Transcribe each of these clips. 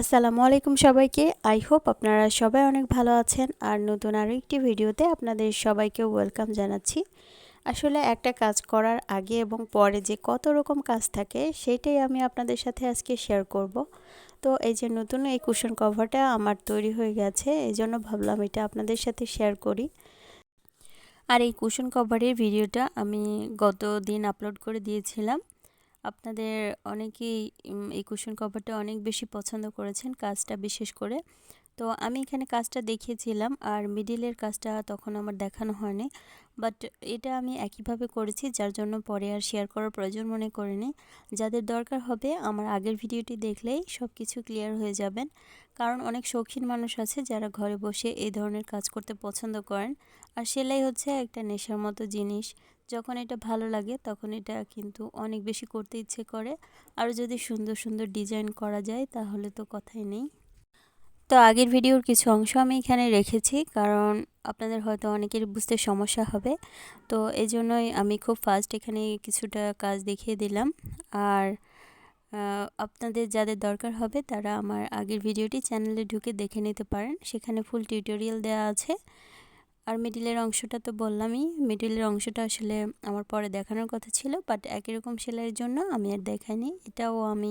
আসসালামু আলাইকুম সবাইকে। আই হোপ আপনারা সবাই অনেক ভালো আছেন। আর নতুন আরও একটি ভিডিওতে আপনাদের সবাইকে ওয়েলকাম জানাচ্ছি। আসলে একটা কাজ করার আগে এবং পরে যে কত রকম কাজ থাকে, সেটাই আমি আপনাদের সাথে আজকে শেয়ার করব। তো এই যে নতুন এই কুশন কভারটা আমার তৈরি হয়ে গেছে এই জন্য ভাবলাম এটা আপনাদের সাথে শেয়ার করি। আর এই কুশন কভারের ভিডিওটা আমি গত দিন আপলোড করে দিয়েছিলাম। আপনাদের অনেকেই এই কুশন কভারটা অনেক বেশি পছন্দ করেছেন কাজটা বিশেষ করে। তো আমি এখানে কাজটা দেখিয়েছিলাম আর মিডিলের কাজটা তখন আমার দেখানো হয়নি। বাট এটা আমি একইভাবে করেছি, যার জন্য পরে আর শেয়ার করার প্রয়োজন মনে করিনি। যাদের দরকার হবে, আমার আগের ভিডিওটি দেখলেই সব কিছু ক্লিয়ার হয়ে যাবেন। কারণ অনেক শৌখিন মানুষ আছে যারা ঘরে বসে এই ধরনের কাজ করতে পছন্দ করেন। আর সেলাই হচ্ছে একটা নেশার মতো জিনিস। যখন এটা ভালো লাগে তখন এটা কিন্তু অনেক বেশি করতে ইচ্ছে করে। আর যদি সুন্দর সুন্দর ডিজাইন করা যায় তাহলে তো কথাই নেই। তো আগের ভিডিওর কিছু অংশ আমি এখানে রেখেছি কারণ আপনাদের হয়তো অনেকের বুঝতে সমস্যা হবে। তো এই জন্যই আমি খুব ফাস্ট এখানে কিছুটা কাজ দেখিয়ে দিলাম। আর আপনাদের যাদের দরকার হবে তারা আমার আগের ভিডিওটি চ্যানেলে ঢুকে দেখে নিতে পারেন। সেখানে ফুল টিউটোরিয়াল দেওয়া আছে। আর মিডিলের অংশটা তো বললামই মিডিলের অংশটা আসলে আমার পরে দেখানোর কথা ছিল বাট একই রকম সেলাইয়ের জন্য আমি আর দেখাইনি। এটাও আমি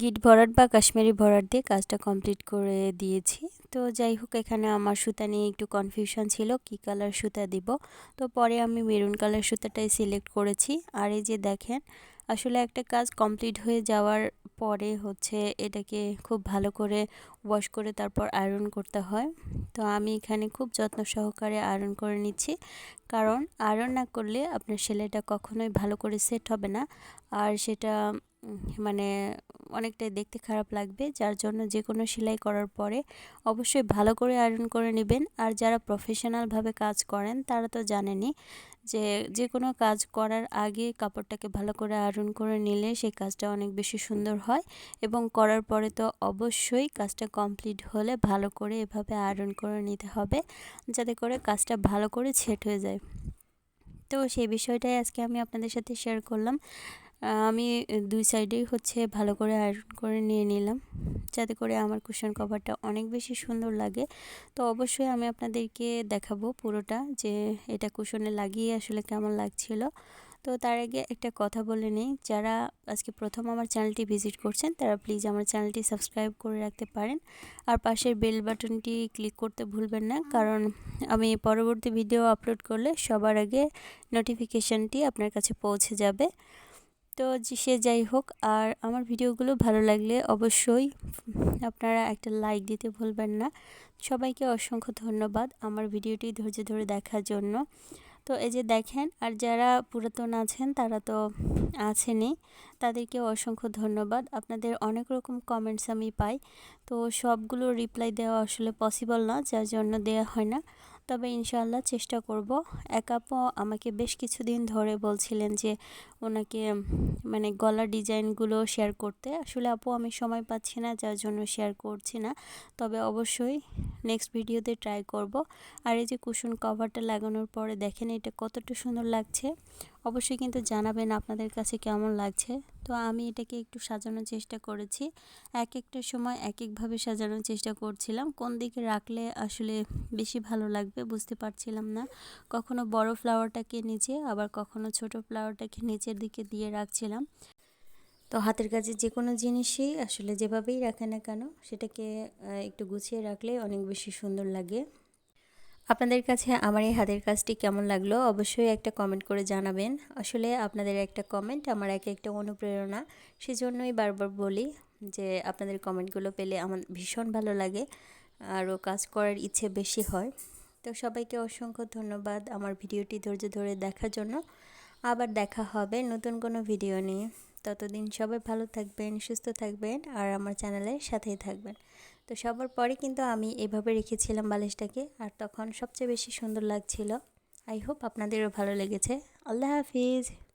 গিট ভরাট বা কাশ্মীরি ভরাট দিয়ে কাজটা কমপ্লিট করে দিয়েছি। তো যাই হোক, এখানে আমার সুতা নিয়ে একটু কনফিউশন ছিল, কি কালার সুতা দিব। তো পরে আমি মেরুন কালার সুতাটাই সিলেক্ট করেছি। আর এই যে দেখেন, আসলে একটা কাজ কমপ্লিট হয়ে যাওয়ার পরে হচ্ছে এটাকে খুব ভালো করে ওয়াশ করে তারপর আয়রন করতে হয়। তো আমি এখানে খুব যত্ন সহকারে আয়রন করে নিচ্ছি। কারণ আয়রন না করলে আপনার সেলাইটা কখনোই ভালো করে সেট হবে না। আর সেটা মানে অনেকটাই দেখতে খারাপ লাগবে। যার জন্য যে কোনো সেলাই করার পরে অবশ্যই ভালো করে আয়রন করে নেবেন। আর যারা প্রফেশনালভাবে কাজ করেন তারা তো জানেনই যে যে কোনো কাজ করার আগে কাপড়টাকে ভালো করে আয়রন করে নিলে সেই কাজটা অনেক বেশি সুন্দর হয় এবং করার পরে তো অবশ্যই কাজটা কমপ্লিট হলে ভালো করে এভাবে আয়রন করে নিতে হবে যাতে করে কাজটা ভালো করে ছেট হয়ে যায়। তো সেই বিষয়টাই আজকে আমি আপনাদের সাথে শেয়ার করলাম। আমি দুই সাইডেই হচ্ছে ভালো করে আয়রন করে নিয়ে নিলাম। যাতে করে আমার কুশন কভারটা অনেক বেশি সুন্দর লাগে। তো অবশ্যই আমি আপনাদেরকে দেখাবো পুরোটা যে এটা কুশনে লাগিয়ে আসলে কেমন লাগছিল। তো তার আগে একটা কথা বলে নিই, যারা আজকে প্রথম আমার চ্যানেলটি ভিজিট করছেন, তারা প্লিজ আমার চ্যানেলটি সাবস্ক্রাইব করে রাখতে পারেন। আর পাশের বেল বাটনটি ক্লিক করতে ভুলবেন না, কারণ আমি পরবর্তী ভিডিও আপলোড করলে সবার আগে নোটিফিকেশানটি আপনার কাছে পৌঁছে যাবে। তো সে যাই হোক, আর আমার ভিডিওগুলো ভালো লাগলে অবশ্যই আপনারা একটা লাইক দিতে ভুলবেন না। সবাইকে অসংখ্য ধন্যবাদ আমার ভিডিওটি ধৈর্য ধরে দেখার জন্য। তো এই যে দেখেন, আর যারা পুরাতন আছেন, তারা তো আছেনই, তাদেরকে অসংখ্য ধন্যবাদ। আপনাদের অনেক রকম কমেন্টস আমি পাই। তো সবগুলো রিপ্লাই দেওয়া আসলে পসিবল না, যার জন্য দেওয়া হয় না। তবে ইনশাল্লাহ চেষ্টা করব। এক আপু আমাকে বেশ কিছুদিন ধরে বলছিলেন যে ওনাকে মানে গলা ডিজাইনগুলো শেয়ার করতে। আসলে আপু আমি সময় পাচ্ছি না, যার জন্য শেয়ার করছি না। তবে অবশ্যই নেক্সট ভিডিওতে ট্রাই করব। আর এই যে কুশন কভারটা লাগানোর পরে দেখেন এটা কতটা সুন্দর লাগছে। অবশ্যই কিন্তু জানাবেন আপনাদের কাছে কেমন লাগছে। তো আমি এটাকে একটু সাজানোর চেষ্টা করেছি। এক একটা সময় এক একভাবে সাজানোর চেষ্টা করছিলাম। কোন দিকে রাখলে আসলে বেশি ভালো লাগবে বুঝতে পারছিলাম না। কখনো বড় ফ্লাওয়ারটাকে নিচে, আবার কখনো ছোট ফ্লাওয়ারটাকে নিচের দিকে দিয়ে রাখছিলাম। তো হাতের কাছে যে কোনো জিনিসই আসলে যেভাবেই রাখে না কেন, সেটাকে একটু গুছিয়ে রাখলে অনেক বেশি সুন্দর লাগে। আপনাদের কাছে আমার এই হাতের কাজটি কেমন লাগল অবশ্যই একটা কমেন্ট করে জানাবেন। আসলে আপনাদের একটা কমেন্ট আমার এক একটা অনুপ্রেরণা। সেজন্যই বারবার বলি যে আপনাদের কমেন্টগুলো পেলে আমার ভীষণ ভালো লাগে আরও কাজ করার ইচ্ছে বেশি হয়। তো সবাইকে অসংখ্য ধন্যবাদ আমার ভিডিওটি ধৈর্য ধরে দেখার জন্য। আবার দেখা হবে নতুন কোনো ভিডিও নিয়ে। ততদিন সবাই ভালো থাকবেন, সুস্থ থাকবেন আর আমার চ্যানেলের সাথেই থাকবেন। তো সবার পরে কিন্তু আমি এভাবে রেখেছিলাম বালিশটাকে আর তখন সবচেয়ে বেশি সুন্দর লাগছিল। আই হোপ আপনাদেরও ভালো লেগেছে। আল্লাহ হাফিজ।